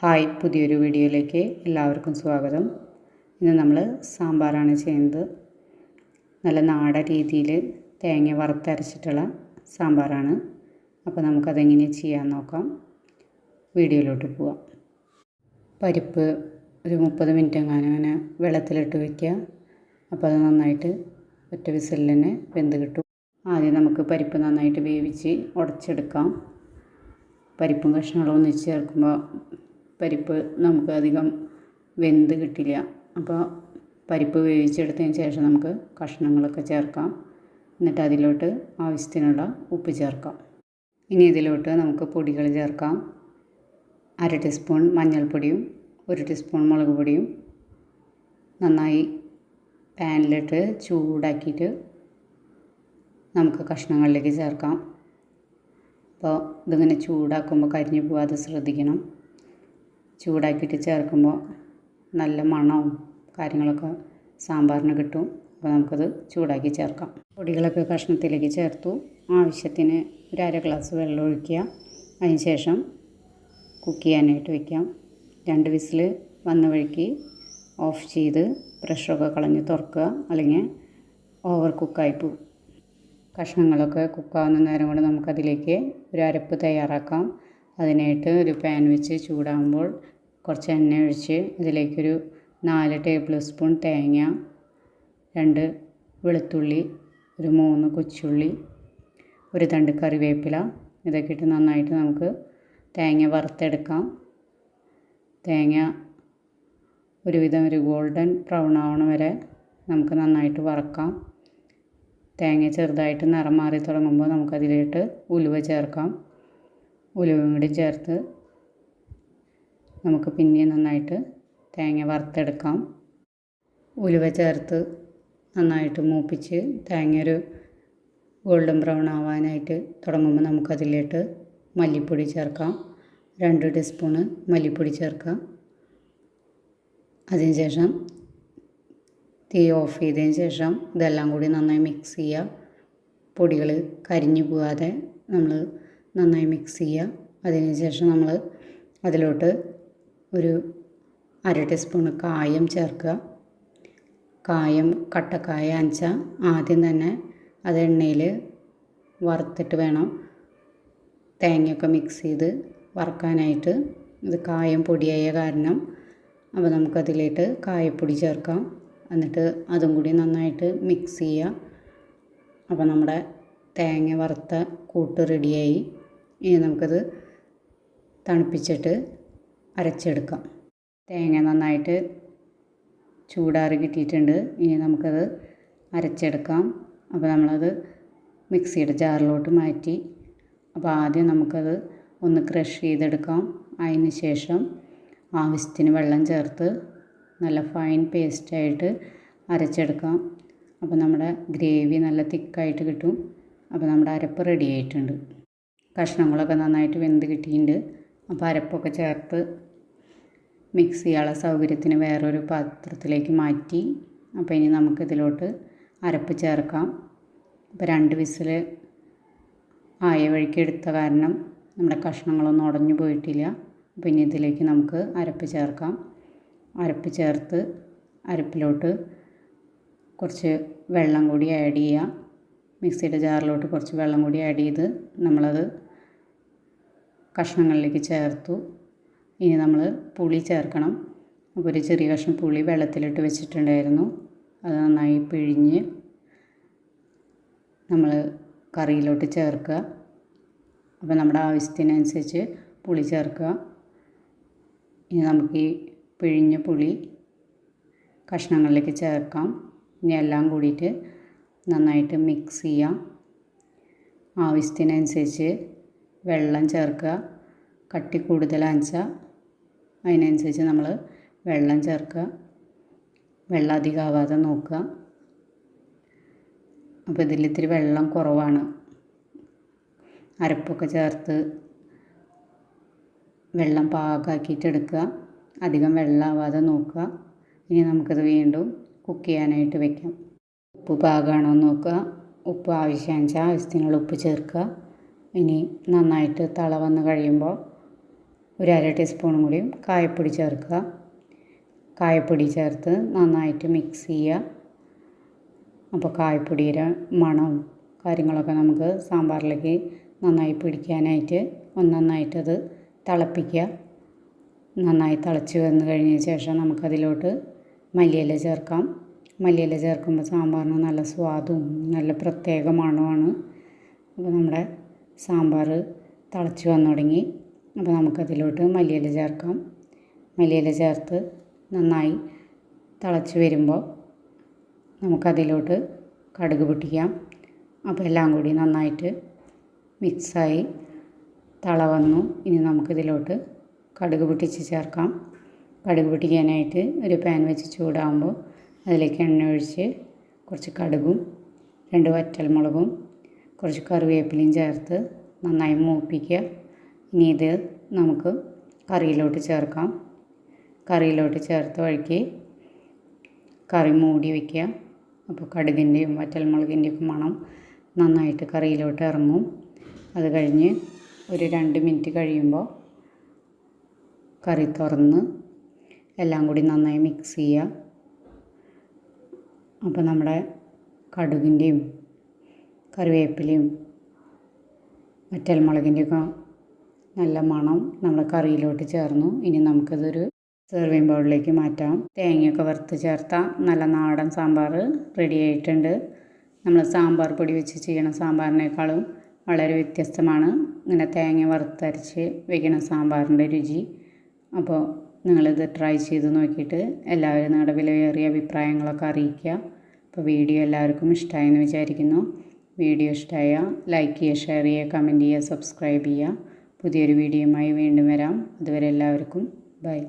Hi പുതിയൊരു വീഡിയോയിലേക്ക് എല്ലാവർക്കും സ്വാഗതം. ഇന്ന് നമ്മൾ സാമ്പാറാണ് ചെയ്യുന്നത്. നല്ല നാടൻ രീതിയിൽ തേങ്ങ വറുത്തരച്ചിട്ടുള്ള സാമ്പാറാണ്. അപ്പോൾ നമുക്കതെങ്ങനെ ചെയ്യാൻ നോക്കാം. വീഡിയോയിലോട്ട് പോവാം. പരിപ്പ് ഒരു മുപ്പത് മിനിറ്റ് എങ്ങാനും അങ്ങനെ വെള്ളത്തിലിട്ട് വയ്ക്കുക അപ്പോൾ അത് നന്നായിട്ട് ഒറ്റ വിസലിൽ തന്നെ വെന്ത് കിട്ടും. ആദ്യം നമുക്ക് പരിപ്പ് നന്നായിട്ട് വേവിച്ച് ഉടച്ചെടുക്കാം. പരിപ്പും കഷ്ണങ്ങളും ഒന്നിച്ച് ചേർക്കുമ്പോൾ പരിപ്പ് നമുക്ക് അധികം വെന്ത് കിട്ടില്ല. അപ്പോൾ പരിപ്പ് വേവിച്ചെടുത്തതിന് ശേഷം നമുക്ക് കഷ്ണങ്ങളൊക്കെ ചേർക്കാം. എന്നിട്ട് അതിലോട്ട് ആവശ്യത്തിനുള്ള ഉപ്പ് ചേർക്കാം. ഇനി ഇതിലോട്ട് നമുക്ക് പൊടികൾ ചേർക്കാം. അര ടീസ്പൂൺ മഞ്ഞൾപ്പൊടിയും ഒരു ടീസ്പൂൺ മുളക് പൊടിയും നന്നായി പാനിലിട്ട് ചൂടാക്കിയിട്ട് നമുക്ക് കഷ്ണങ്ങളിലേക്ക് ചേർക്കാം. അപ്പോൾ ഇതിങ്ങനെ ചൂടാക്കുമ്പോൾ കരിഞ്ഞു പോകാതെ ശ്രദ്ധിക്കണം. ചൂടാക്കിയിട്ട് ചേർക്കുമ്പോൾ നല്ല മണവും കാര്യങ്ങളൊക്കെ സാമ്പാറിന് കിട്ടും. അപ്പോൾ നമുക്കത് ചൂടാക്കി ചേർക്കാം. പൊടികളൊക്കെ കഷ്ണത്തിലേക്ക് ചേർത്തു. ആവശ്യത്തിന് ഒരു അര ഗ്ലാസ് വെള്ളം ഒഴിക്കുക. അതിന് ശേഷം കുക്ക് ചെയ്യാനായിട്ട് വയ്ക്കാം. രണ്ട് വിസിൽ വന്ന വഴിക്ക് ഓഫ് ചെയ്ത് പ്രഷറൊക്കെ കളഞ്ഞ് തുറക്കുക. അല്ലെങ്കിൽ ഓവർ കുക്കായി പോകും. കഷ്ണങ്ങളൊക്കെ കുക്കാവുന്ന നേരം കൊണ്ട് നമുക്കതിലേക്ക് ഒരു അരപ്പ് തയ്യാറാക്കാം. അതിനായിട്ട് ഒരു പാൻ വെച്ച് ചൂടാകുമ്പോൾ കുറച്ച് എണ്ണ ഒഴിച്ച് ഇതിലേക്കൊരു നാല് ടേബിൾ സ്പൂൺ തേങ്ങ രണ്ട് വെളുത്തുള്ളി ഒരു മൂന്ന് കൊച്ചുള്ളി ഒരു തണ്ട് കറിവേപ്പില. ഇതൊക്കെ ഇട്ട് നന്നായിട്ട് നമുക്ക് തേങ്ങ വറുത്തെടുക്കാം. തേങ്ങ ഒരുവിധം ഒരു ഗോൾഡൻ ബ്രൗൺ ആവണ വരെ നമുക്ക് നന്നായിട്ട് വറക്കാം. തേങ്ങ ചെറുതായിട്ട് നിറം മാറി തുടങ്ങുമ്പോൾ നമുക്കതിലോട്ട് ഉലുവ ചേർക്കാം. ഉലുവയും കൂടി ചേർത്ത് നമുക്ക് പിന്നെയും നന്നായിട്ട് തേങ്ങ വറുത്തെടുക്കാം. ഉലുവ ചേർത്ത് നന്നായിട്ട് മൂപ്പിച്ച് തേങ്ങ ഒരു ഗോൾഡൻ ബ്രൗൺ ആവാനായിട്ട് തുടങ്ങുമ്പോൾ നമുക്കതിലേട്ട് മല്ലിപ്പൊടി ചേർക്കാം. രണ്ട് ടീസ്പൂണ് മല്ലിപ്പൊടി ചേർക്കാം. അതിനുശേഷം തീ ഓഫ് ചെയ്തതിന് ശേഷം ഇതെല്ലാം കൂടി നന്നായി മിക്സ് ചെയ്യുക. പൊടികൾ കരിഞ്ഞു പോകാതെ നമ്മൾ നന്നായി മിക്സ് ചെയ്യുക. അതിന് ശേഷം നമ്മൾ അതിലോട്ട് ഒരു അര ടീസ്പൂൺ കായം ചേർക്കുക. കായം കട്ടക്കായ അഞ്ചാ. ആദ്യം തന്നെ അത് എണ്ണയിൽ വറുത്തിട്ട് വേണം തേങ്ങയൊക്കെ മിക്സ് ചെയ്ത് വറുക്കാനായിട്ട്. ഇത് കായം പൊടിയായ കാരണം. അപ്പോൾ നമുക്കതിലേക്ക് കായപ്പൊടി ചേർക്കാം. എന്നിട്ട് അതും കൂടി നന്നായിട്ട് മിക്സ് ചെയ്യുക. അപ്പോൾ നമ്മുടെ തേങ്ങ വറുത്ത കൂട്ട് റെഡിയായി ഇനി നമുക്കത് തണുപ്പിച്ചിട്ട് അരച്ചെടുക്കാം. തേങ്ങ നന്നായിട്ട് ചൂടാറി കിട്ടിയിട്ടുണ്ട്. ഇനി നമുക്കത് അരച്ചെടുക്കാം. അപ്പോൾ നമ്മളത് മിക്സിയുടെ ജാറിലോട്ട് മാറ്റി. അപ്പോൾ ആദ്യം നമുക്കത് ഒന്ന് ക്രഷ് ചെയ്തെടുക്കാം. അതിന് ശേഷം ആവശ്യത്തിന് വെള്ളം ചേർത്ത് നല്ല ഫൈൻ പേസ്റ്റായിട്ട് അരച്ചെടുക്കാം. അപ്പോൾ നമ്മുടെ ഗ്രേവി നല്ല തിക്കായിട്ട് കിട്ടും. അപ്പോൾ നമ്മുടെ അരപ്പ് റെഡി ആയിട്ടുണ്ട്. കഷ്ണങ്ങളൊക്കെ നന്നായിട്ട് വെന്ത് കിട്ടിയിട്ടുണ്ട്. അപ്പോൾ അരപ്പൊക്കെ ചേർത്ത് മിക്സ് ചെയ്യാനുള്ള സൗകര്യത്തിന് വേറൊരു പാത്രത്തിലേക്ക് മാറ്റി. അപ്പോൾ ഇനി നമുക്കിതിലോട്ട് അരപ്പ് ചേർക്കാം. അപ്പോൾ രണ്ട് വിസിൽ ആയ വഴിക്ക് എടുത്ത കാരണം നമ്മുടെ കഷ്ണങ്ങളൊന്നും ഉടഞ്ഞു പോയിട്ടില്ല. അപ്പോൾ ഇനി ഇതിലേക്ക് നമുക്ക് അരപ്പ് ചേർക്കാം. അരപ്പ് ചേർത്ത് അരപ്പിലോട്ട് കുറച്ച് വെള്ളം കൂടി ആഡ് ചെയ്യുക മിക്സിയുടെ ജാറിലോട്ട് കുറച്ച് വെള്ളം കൂടി ആഡ് ചെയ്ത് നമ്മളത് കഷ്ണങ്ങളിലേക്ക് ചേർത്തു. ഇനി നമ്മൾ പുളി ചേർക്കണം. അപ്പോൾ ഒരു ചെറിയ കഷ്ണം പുളി വെള്ളത്തിലിട്ട് വെച്ചിട്ടുണ്ടായിരുന്നു. അത് നന്നായി പിഴിഞ്ഞ് നമ്മൾ കറിയിലോട്ട് ചേർക്കുക. അപ്പോൾ നമ്മുടെ ആവശ്യത്തിനനുസരിച്ച് പുളി ചേർക്കുക. ഇനി നമുക്ക് ഈ പിഴിഞ്ഞ പുളി കഷ്ണങ്ങളിലേക്ക് ചേർക്കാം. ഇനി എല്ലാം കൂടിയിട്ട് നന്നായിട്ട് മിക്സ് ചെയ്യാം. ആവശ്യത്തിനനുസരിച്ച് വെള്ളം ചേർക്കുക. കട്ടി കൂടുതലാണെച്ചാൽ അതിനനുസരിച്ച് നമ്മൾ വെള്ളം ചേർക്കുക വെള്ളം അധികമാവാതെ നോക്കുക അപ്പോൾ ഇതിൽ ഇത്തിരി വെള്ളം കുറവാണ്. അരപ്പൊക്കെ ചേർത്ത് വെള്ളം പാകമാക്കിയിട്ട് എടുക്കുക അധികം വെള്ളമാവാതെ നോക്കുക ഇനി നമുക്കത് വീണ്ടും കുക്ക് ചെയ്യാനായിട്ട് വെക്കാം. ഉപ്പ് പാകമാണോ എന്ന് നോക്കുക ഉപ്പ് ആവശ്യം വെച്ചാൽ ആവശ്യത്തിനുള്ള ഉപ്പ് ചേർക്കുക ഇനി നന്നായിട്ട് തള വന്ന് കഴിയുമ്പോൾ ഒരു അര ടീസ്പൂണും കൂടിയും കായപ്പൊടി ചേർക്കുക. കായപ്പൊടി ചേർത്ത് നന്നായിട്ട് മിക്സ് ചെയ്യുക. അപ്പോൾ കായപ്പൊടിയുടെ മണവും കാര്യങ്ങളൊക്കെ നമുക്ക് സാമ്പാറിലേക്ക് നന്നായി പിടിക്കാനായിട്ട് ഒന്നൊന്നായിട്ടത് തിളപ്പിക്കുക. നന്നായി തിളച്ച് വന്നു കഴിഞ്ഞ ശേഷം നമുക്കതിലോട്ട് മല്ലിയില ചേർക്കാം. മല്ലിയില ചേർക്കുമ്പോൾ സാമ്പാറിന് നല്ല സ്വാദും നല്ല പ്രത്യേക മണമാണ് അപ്പോൾ നമ്മുടെ സാമ്പാർ തിളച്ച് വന്നു തുടങ്ങി. അപ്പോൾ നമുക്കതിലോട്ട് മല്ലിയില ചേർക്കാം. മല്ലിയില ചേർത്ത് നന്നായി തിളച്ച് വരുമ്പോൾ നമുക്കതിലോട്ട് കടുക് പൊട്ടിക്കാം. അപ്പോൾ എല്ലാം കൂടി നന്നായിട്ട് മിക്സായി തള വന്നു. ഇനി നമുക്കിതിലോട്ട് കടുക് പൊട്ടിച്ച് ചേർക്കാം. കടുക് പൊട്ടിക്കാനായിട്ട് ഒരു പാൻ വെച്ച് ചൂടാകുമ്പോൾ അതിലേക്ക് എണ്ണ ഒഴിച്ച് കുറച്ച് കടുകും രണ്ട് വറ്റൽമുളകും കുറച്ച് കറിവേപ്പിലയും ചേർത്ത് നന്നായി മൂപ്പിക്കുക. ഇനി ഇത് നമുക്ക് കറിയിലോട്ട് ചേർക്കാം. കറിയിലോട്ട് ചേർത്ത് വഴിക്ക് കറി മൂടി വയ്ക്കുക അപ്പോൾ കടുകിന്റെയും വറ്റൽമുളകിന്റെയും മണം നന്നായിട്ട് കറിയിലോട്ട് ഇറങ്ങും. അത് കഴിഞ്ഞ് ഒരു രണ്ട് മിനിറ്റ് കഴിയുമ്പോൾ കറി തുറന്ന് എല്ലാം കൂടി നന്നായി മിക്സ് ചെയ്യുക. അപ്പോൾ നമ്മുടെ കടുകിന്റെയും കറിവേപ്പിലയും വറ്റൽമുളകിന്റെയൊക്കെ നല്ല മണം നമ്മുടെ കറിയിലോട്ട് ചേർന്നു. ഇനി നമുക്കിതൊരു സെർവിങ് ബൗളിലേക്ക് മാറ്റാം. തേങ്ങയൊക്കെ വറുത്ത് ചേർത്ത നല്ല നാടൻ സാമ്പാർ റെഡി ആയിട്ടുണ്ട്. നമ്മൾ സാമ്പാർ പൊടി വെച്ച് ചെയ്യണ സാമ്പാറിനേക്കാളും വളരെ വ്യത്യസ്തമാണ്. ഇങ്ങനെ തേങ്ങ വറുത്തരച്ച് വെക്കണ സാമ്പാറിന്റെ രുചി. അപ്പോൾ നിങ്ങളിത് ട്രൈ ചെയ്ത് നോക്കിയിട്ട് എല്ലാവരും നിങ്ങളുടെ വിലയേറിയ അഭിപ്രായങ്ങളൊക്കെ അറിയിക്കുക. അപ്പോൾ വീഡിയോ എല്ലാവർക്കും ഇഷ്ടമായെന്ന് വിചാരിക്കുന്നു. വീഡിയോ ഇഷ്ടമായ ലൈക്ക് ചെയ്യുക ഷെയർ ചെയ്യുക കമന്റ് ചെയ്യുക സബ്സ്ക്രൈബ് ചെയ്യുക. പുതിയൊരു വീഡിയോയുമായി വീണ്ടും വരാം. അതുവരെ എല്ലാവർക്കും ബൈ.